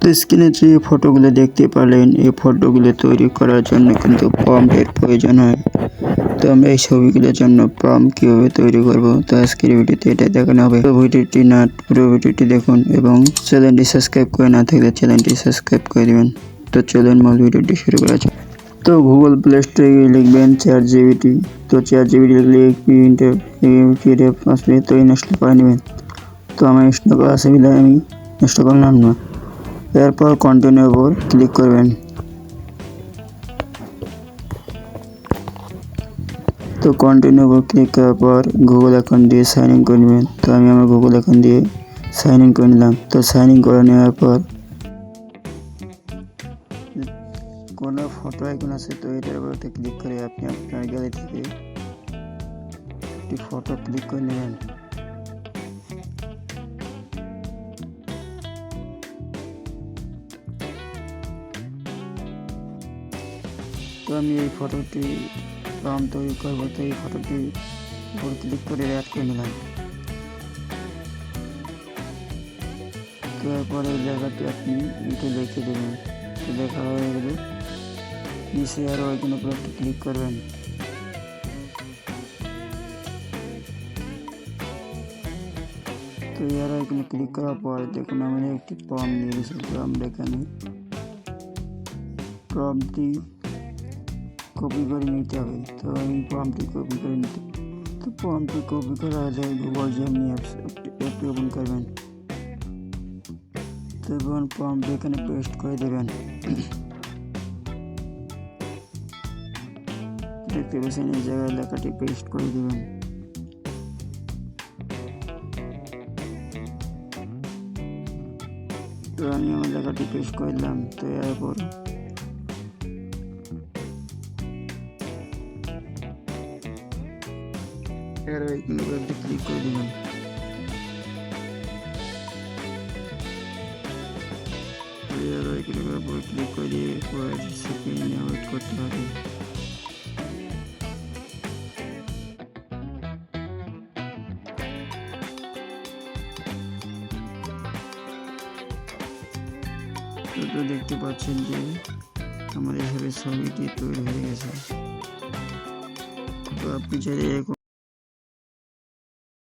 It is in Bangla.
তো স্ক্রিনে যে ফটোগুলো দেখতে পারলেন এই ফটোগুলো তৈরি করার জন্য কিন্তু পাম্পের প্রয়োজন হয়। তো আমরা এই ছবিগুলোর জন্য পাম্প কীভাবে তৈরি করব, তো আজকের ভিডিওতে এটা দেখানো হবে। তো ভিডিওটি না, পুরো ভিডিওটি দেখুন এবং চ্যানেলটি সাবস্ক্রাইব করে না থাকলে চ্যানেলটি সাবস্ক্রাইব করে দেবেন। তো চলুন মূল ভিডিওটি শুরু করা যাক। তো গুগল প্লে স্টোরে লিখবেন চার জিবিটি তো চার জিবিটি লিখলে প্রিন্টের আসবে তো ইনস্টল করে নেবেন। তো আমার ইনস্টল করা বিধায় আমি ইনস্টল করলাম না। এরপর কন্টিনিউ উপর ক্লিক করবেন। তো কন্টিনিউ উপর ক্লিক করার পর গুগল অ্যাকাউন্ট দিয়ে সাইন ইন করে নেবেন। তো আমি আমার গুগল অ্যাকাউন্ট দিয়ে সাইন ইন করে নিলাম। তো সাইন ইন করে নেওয়ার পর কোনো ফটো আইকন আছে তো এটার উপরে ক্লিক করে আপনি আপনার গ্যালারি থেকে একটি ফটো ক্লিক করে নেবেন। তো আমি এই ফটোটি ফর্ম তৈরি করব, তো এই ফটোটি উপর ক্লিক করে অ্যাড করে নিলাম। তো এই জায়গাটি আপনি ইটে লিখে দেবেন। তো লেখা হয়ে গেলে নিচে আরও ওইখানে উপরে একটু ক্লিক করবেন। তো এর এখানে ক্লিক করার পর দেখুন আমাদের একটি ফর্ম নিয়ে আমরা এখানে ফর্মটি কপি করে নিতে হবে। তো এই ফর্মটি কপি করে নিতে তো ফর্মটি কপি করা হলে গুগল জেমনি অ্যাপস অ্যাপটি ওপেন করবেন। তো এবং ফর্মটি এখানে পেস্ট করে দেবেন। দেখতে পাচ্ছেন, এই জায়গায় লেখাটি পেস্ট করে দেবেন। তো আমি আমার লেখাটি পেস্ট করে দিলাম। তো এরপর এর ওইখানে একটু ক্লিক করে দেবেন এর ওইখানে উপরে ক্লিক করে দিয়ে কয়েক সেকেন্ড ওয়েট করতে হবে তো তো দেখতে পাচ্ছেন যে আমাদের এভাবে ছবিটি তৈরি হয়ে গেছে তো আপনি চাইলে এরকম